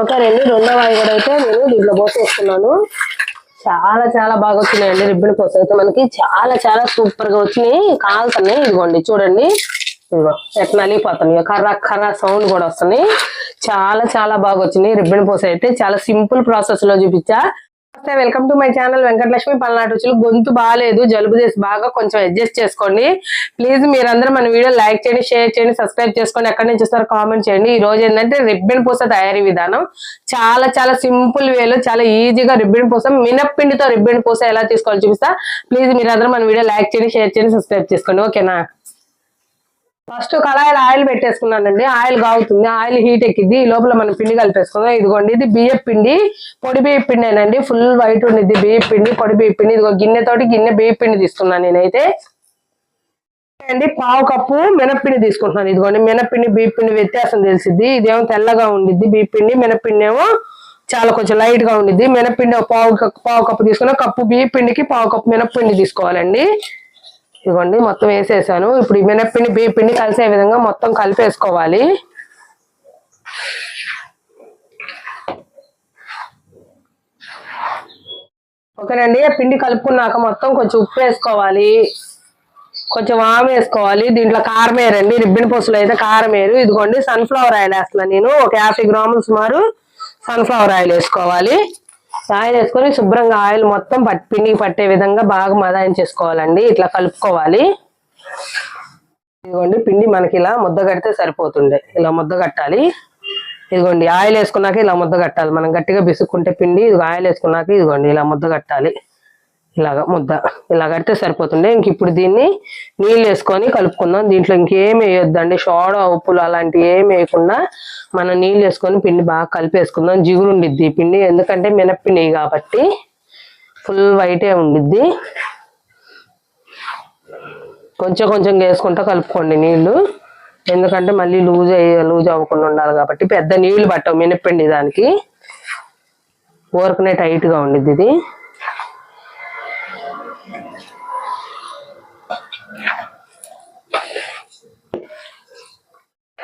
ఓకేనండి రెండో వాయి కూడా అయితే నేను దీంట్లో పోసేస్తున్నాను చాలా చాలా బాగా వచ్చినాయండి రిబ్బన్ పోస్. అయితే మనకి చాలా చాలా సూపర్గా వచ్చినాయి కాలుతున్నాయి ఇదిగోండి చూడండి. ఇదిగో ఎట్లా అలిగిపోతున్నాయి కర్ర కర్ర సౌండ్ కూడా వస్తున్నాయి. చాలా చాలా బాగా వచ్చినాయి రిబ్బన్ పోస్ అయితే. చాలా సింపుల్ ప్రాసెస్లో చూపించా. నమస్తే welcome to my channel Venkatalakshmi Palnadu రుచులు గొంతు బాగాలేదు జలుబు చేసి బాగా కొంచెం అడ్జస్ట్ చేసుకోండి. ప్లీజ్ మీరందరూ మన వీడియో లైక్ చేయండి షేర్ చేయండి సబ్స్క్రైబ్ చేసుకోండి. ఎక్కడి నుంచి వస్తారో కామెంట్ చేయండి. ఈ రోజు ఏంటంటే రిబ్బన్ పూస తయారీ విధానం. చాలా చాలా సింపుల్ వేలో చాలా ఈజీగా రిబ్బన్ పూస మినప్పిండితో రిబ్బన్ పూస ఎలా తీసుకోవాలో చూపిస్తా. ప్లీజ్ మీరందరూ మన వీడియో లైక్ చేయండి షేర్ చేయండి సబ్స్క్రైబ్ చేసుకోండి. ఓకేనా ఫస్ట్ కళాయిలో ఆయిల్ పెట్టేసుకున్నానండి. ఆయిల్ కాగుతుంది. ఆయిల్ హీట్ ఎక్కింది ఈ లోపల మనం పిండి కలిపేసుకుందాం. ఇదిగోండి ఇది బియ్య పిండి. పొడి బియ్య పిండి ఫుల్ వైట్ ఉండిద్ది బియ్య పిండి పొడి బియ్య పిండి. ఇదిగో గిన్నెతోటి గిన్నె బియ్య పిండి తీసుకున్నాను నేనైతే. అండి పావు కప్పు మినప్పిండి తీసుకుంటున్నాను. ఇదిగోండి మినప్పిండి బియ్యపిండి వ్యత్యాసం తెలిసిద్ది. ఇదేమో తెల్లగా ఉండిద్ది బియ్యపిండి మినప్పిండి ఏమో చాలా కొంచెం లైట్గా ఉండిద్ది. మినప్పిండి పావు కప్పు పావు కప్పు తీసుకున్నా కప్పు బియ్యపిండికి పావు కప్పు మినప్పిండి తీసుకోవాలండి. ఇదిగోండి మొత్తం వేసేసాను. ఇప్పుడు ఈ మినప్పిండి బియ్య పిండి కలిసే విధంగా మొత్తం కలిపేసుకోవాలి. ఓకేనండి ఆ పిండి కలుపుకున్నాక మొత్తం కొంచెం ఉప్పు వేసుకోవాలి. కొంచెం వామ్ వేసుకోవాలి. దీంట్లో కారం వేయరండి రిబ్బన్ పొసులు అయితే కారం వేరు ఇదిగోండి సన్ఫ్లవర్ ఆయిల్ వేస్తున్నాను నేను. ఒక యాభై గ్రాములు సుమారు సన్ఫ్లవర్ ఆయిల్ వేసుకోవాలి. ఆయిల్ వేసుకొని శుభ్రంగా ఆయిల్ మొత్తం పట్ పిండికి పట్టే విధంగా బాగా మదాయించేసుకోవాలండి ఇట్లా కలుపుకోవాలి. ఇదిగోండి పిండి మనకి ఇలా ముద్ద కడితే సరిపోతుండే. ఇలా ముద్ద కట్టాలి. ఇదిగోండి ఆయిల్ వేసుకున్నాక ఇలా ముద్ద కట్టాలి. మనం గట్టిగా బిసుక్కుంటే పిండి ఇది ఆయిల్ వేసుకున్నాక ఇదిగోండి ఇలా ముద్ద కట్టాలి. ఇలాగ ముద్ద ఇలా కడితే సరిపోతుండే. ఇంక ఇప్పుడు దీన్ని నీళ్ళు వేసుకొని కలుపుకుందాం. దీంట్లో ఇంకేం వేయొద్దండి. సోడా ఉప్పులు అలాంటివి ఏం వేయకుండా మనం నీళ్ళు వేసుకొని పిండి బాగా కలిపేసుకుందాం. జిగురు ఉండిద్ది పిండి. ఎందుకంటే మినప్పిండి కాబట్టి ఫుల్ వైటే ఉండిద్ది. కొంచెం కొంచెం వేసుకుంటా కలుపుకోండి నీళ్ళు ఎందుకంటే మళ్ళీ లూజ్ అయ్యి లూజ్ అవ్వకుండా ఉండాలి కాబట్టి పెద్ద నీళ్ళు పట్టవు మినప్పిండి దానికి. ఊరకనే టైట్గా ఉండిద్ది ఇది.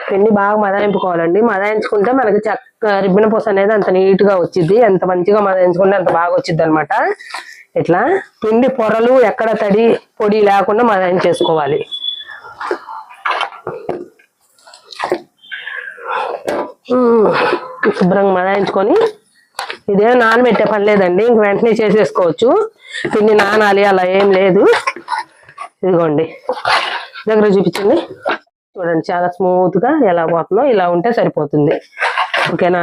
పిండి బాగా మదాయింపుకోవాలండి మదాయించుకుంటే మనకి చక్క రిబ్బన్ పూస అనేది అంత నీట్గా వచ్చింది ఎంత మంచిగా మదాయించుకుంటే అంత బాగా వచ్చింది అనమాట ఇట్లా పిండి పొరలు ఎక్కడ తడి పొడి లేకుండా మదాయించేసుకోవాలి ఉమ్, శుభ్రంగా మదాయించుకొని ఇదేం నానబెట్టే పని లేదండి. ఇంక వెంటనే చేసేసుకోవచ్చు. పిండి నానాలి అలా ఏం లేదు. ఇదిగోండి. దగ్గర చూపించండి. చూడండి చాలా స్మూత్గా ఎలా పోతుందో ఇలా ఉంటే సరిపోతుంది. ఓకేనా?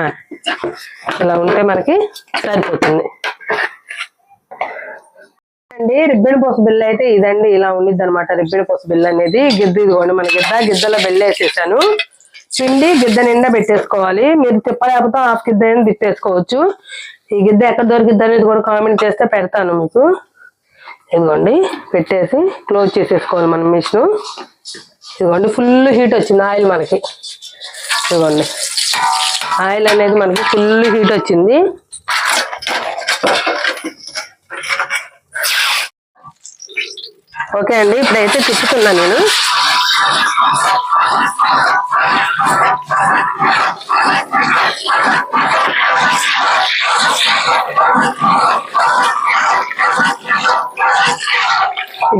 ఇలా ఉంటే మనకి సరిపోతుంది. అండి రిబ్బిన్ పోస బిల్ల అయితే ఇదండి ఇలా ఉండిద్ది అనమాట రిబ్బిన్ పోస బిల్ల అనేది గిద్ద ఇదిగోండి మన గిద్ద గిద్దలో బిల్ల వేసేసాను పిండి గిద్ద నిండా పెట్టేసుకోవాలి. మీరు తిప్పలేకపోతే హాఫ్ గిద్ద తిప్పేసుకోవచ్చు. ఈ గిద్ద ఎక్కడ దొరికిద్ది అనేది కూడా కామెంట్ చేస్తే పెడతాను మీకు. ఇదిగోండి పెట్టేసి క్లోజ్ చేసేసుకోవాలి మనం మిషన్. ఇదిగోండి ఫుల్ హీట్ వచ్చింది ఆయిల్ మనకి. ఇదిగోండి ఆయిల్ అనేది మనకి ఫుల్ హీట్ వచ్చింది. ఓకే అండి ఇప్పుడైతే తిప్పుతున్నా నేను.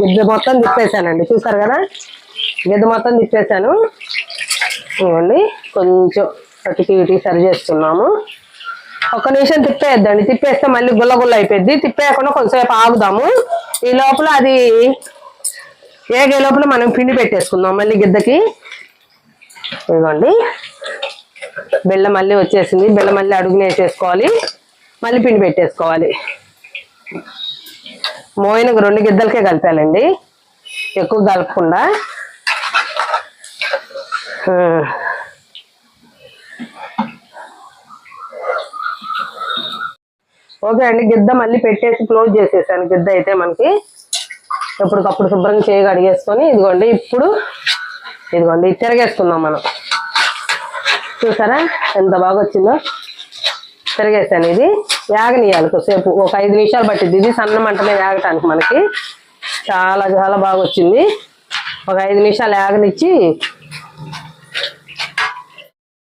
ఇది మొత్తం తిప్పేశానండి చూసారు కదా? గిద్ద మొత్తం తిప్పేసాను ఇవ్వండి. కొంచెం అటుకి ఇటు సరి చేస్తున్నాము. ఒక నిమిషం తిప్పేద్దండి. తిప్పేస్తే మళ్ళీ గుల్ల గుల్ల అయిపోద్ది తిప్పేయకుండా కొంచెంసేపు ఆగుదాము. ఈ లోపల అది ఏగే లోపల మనం పిండి పెట్టేసుకుందాం మళ్ళీ గిద్దకి. ఇదిగోండి బెల్లం మళ్ళీ వచ్చేసింది. బెల్లం మళ్ళీ అడుగునే వేసేసుకోవాలి మళ్ళీ పిండి పెట్టేసుకోవాలి. మోయినకు రెండు గిద్దలకే కలిపాలండి. ఎక్కువ కలపకుండా. ఓకే అండి గిద్ద మళ్ళీ పెట్టేసి క్లోజ్ చేసేసాను. గిద్ద అయితే మనకి ఎప్పటికప్పుడు శుభ్రంగా చేయగా అడిగేసుకొని ఇదిగోండి ఇప్పుడు ఇదిగోండి తిరగేస్తున్నాం తిరగేసుకుందాం మనం. చూసారా ఎంత బాగా వచ్చిందో? తిరగేసాను ఇది. యాగనియాలి కొద్దిసేపు ఒక ఐదు నిమిషాలు పట్టింది ఇది సన్న మంట మీద యాగటానికి మనకి. చాలా చాలా బాగా వచ్చింది. ఒక ఐదు నిమిషాలు వేగనిచ్చి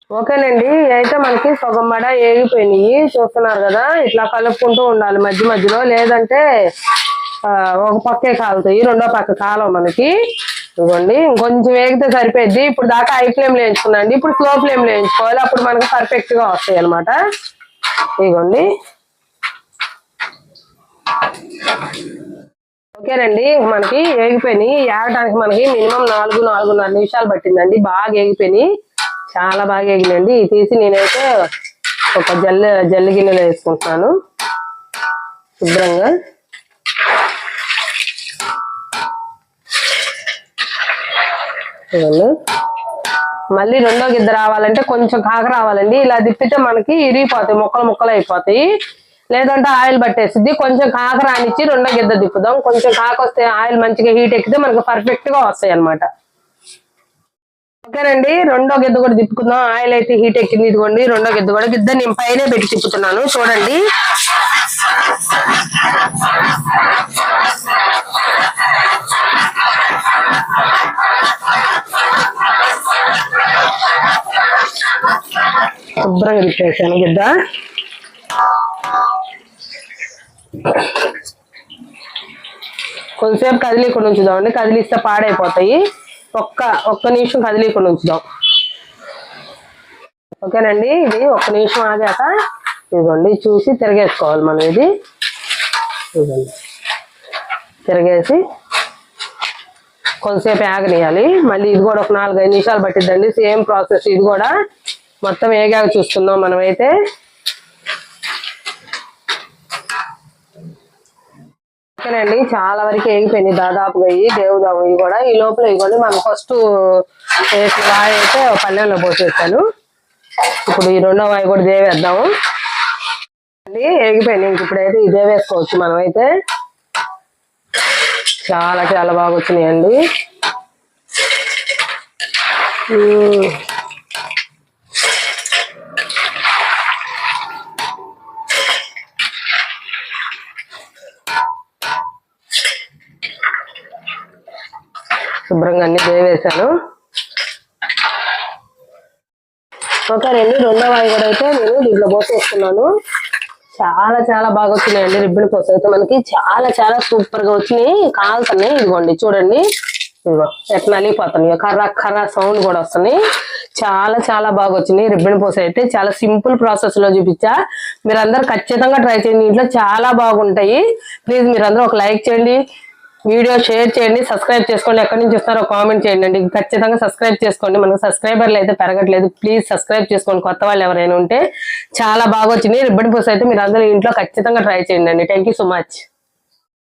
ఓకేనండి అయితే మనకి సగం మడ ఏగిపోయినాయి చూస్తున్నారు కదా? ఇట్లా కలుపుకుంటూ ఉండాలి మధ్య మధ్యలో లేదంటే ఒక పక్కే కాలుతాయి రెండో పక్క కాలం మనకి. ఇదిగోండి ఇంకొంచెం వేగితే సరిపోద్ది ఇప్పుడు దాకా హై ఫ్లేమ్ వేయించుకున్నాండి ఇప్పుడు స్లో ఫ్లేమ్ వేయించుకోవాలి. అప్పుడు మనకి పర్ఫెక్ట్గా వస్తాయి అనమాట ఇదిగోండి. ఓకేనండి మనకి ఏగిపోయినాయి. ఏగటానికి మనకి మినిమం నాలుగు నాలుగున్నర నిమిషాలు పట్టిందండి. బాగా ఏగిపోయినాయి. చాలా బాగా ఎగినండి ఇది తీసి నేనైతే ఒక జల్లి జల్లి గిన్నెలో వేసుకుంటున్నాను. శుభ్రంగా. మళ్ళీ రెండో గిద్ద రావాలంటే కొంచెం కాక రావాలండి. ఇలా తిప్పితే మనకి ఇరిగిపోతాయి ముక్కలు ముక్కలు అయిపోతాయి. లేదంటే ఆయిల్ పట్టేసిద్ది. కొంచెం కాక రానిచ్చి రెండో గిద్ద తిప్పుదాం. కొంచెం కాక వస్తే ఆయిల్ మంచిగా హీట్ ఎక్కితే మనకి పర్ఫెక్ట్గా వస్తాయి అన్నమాట ఓకేనండి రెండో గిద్ద కూడా తిప్పుకుందాం. ఆయిల్ అయితే హీట్ ఎక్కింది ఇదిగోండి రెండో గిద్ద కూడా. గిద్ద నేను పైనే పెట్టి తిప్పుతున్నాను చూడండి. శుభ్రంగా తిప్పేసాను గిద్ద. కొంతసేపు కదిలీకుండా ఉంచుదామండి. కదిలిస్తే పాడైపోతాయి. ఒక్క ఒక్క నిమిషం కదిలీకుండా ఉంచుదాం. ఓకేనండి ఇది ఒక్క నిమిషం ఆగాక ఇదిగోండి చూసి తిరగేసుకోవాలి మనం ఇది. ఇదిగోండి. తిరగేసి కొంతసేపు ఆగనియాలి. మళ్ళీ ఇది కూడా ఒక నాలుగైదు నిమిషాలు పట్టిద్దండి. సేమ్ ప్రాసెస్ ఇది కూడా మొత్తం ఏగాక చూస్తున్నాం మనమైతే. ఓకేనండి చాలా వరకు ఏగిపోయింది. దాదాపుగా ఇవి దేవుదాము ఇవి కూడా. ఈ లోపల ఇవ్వండి. మనం ఫస్ట్ వేసిన వాయి అయితే ఒక పల్లెంలో పోసేసాను ఇప్పుడు ఈ రెండో వాయి కూడా దేవేద్దాము అండి ఏగిపోయింది. ఇంక ఇప్పుడైతే ఇదే వేసుకోవచ్చు మనం అయితే చాలా చాలా బాగా వచ్చినాయండి. శుభ్రంగా అన్ని దేవేశాను ఓకేనండి రెండో వాయి కూడా అయితే నేను దీంట్లో పోసేస్తున్నాను. చాలా చాలా బాగా వచ్చినాయండి రిబ్బన్ పోస్ అయితే మనకి చాలా చాలా సూపర్గా వచ్చినాయి. కాలుతున్నాయి. ఇదిగోండి చూడండి. ఇదిగో ఎట్లా నలిగిపోతున్నాయి. కర్ర కర్ర సౌండ్ కూడా వస్తున్నాయి చాలా చాలా బాగా వచ్చినాయి రిబ్బన్ పోస్ అయితే. చాలా సింపుల్ ప్రాసెస్లో చూపించా. మీరందరూ ఖచ్చితంగా ట్రై చేయండి. ఇంట్లో చాలా బాగుంటాయి. ప్లీజ్ మీరందరూ ఒక లైక్ చేయండి. వీడియో షేర్ చేయండి సబ్స్క్రైబ్ చేసుకోండి. ఎక్కడి నుంచి వస్తారో కామెంట్ చేయండి అండి. ఖచ్చితంగా సబ్స్క్రైబ్ చేసుకోండి. మనకు సబ్స్క్రైబర్లు అయితే పెరగట్లేదు. ప్లీజ్ సబ్స్క్రైబ్ చేసుకోండి. కొత్త వాళ్ళు ఎవరైనా ఉంటే చాలా బాగా వచ్చింది. రిబ్బన్ పూస అయితే మీరు అందరూ ఇంట్లో ఖచ్చితంగా ట్రై చేయండి అండి. Thank so much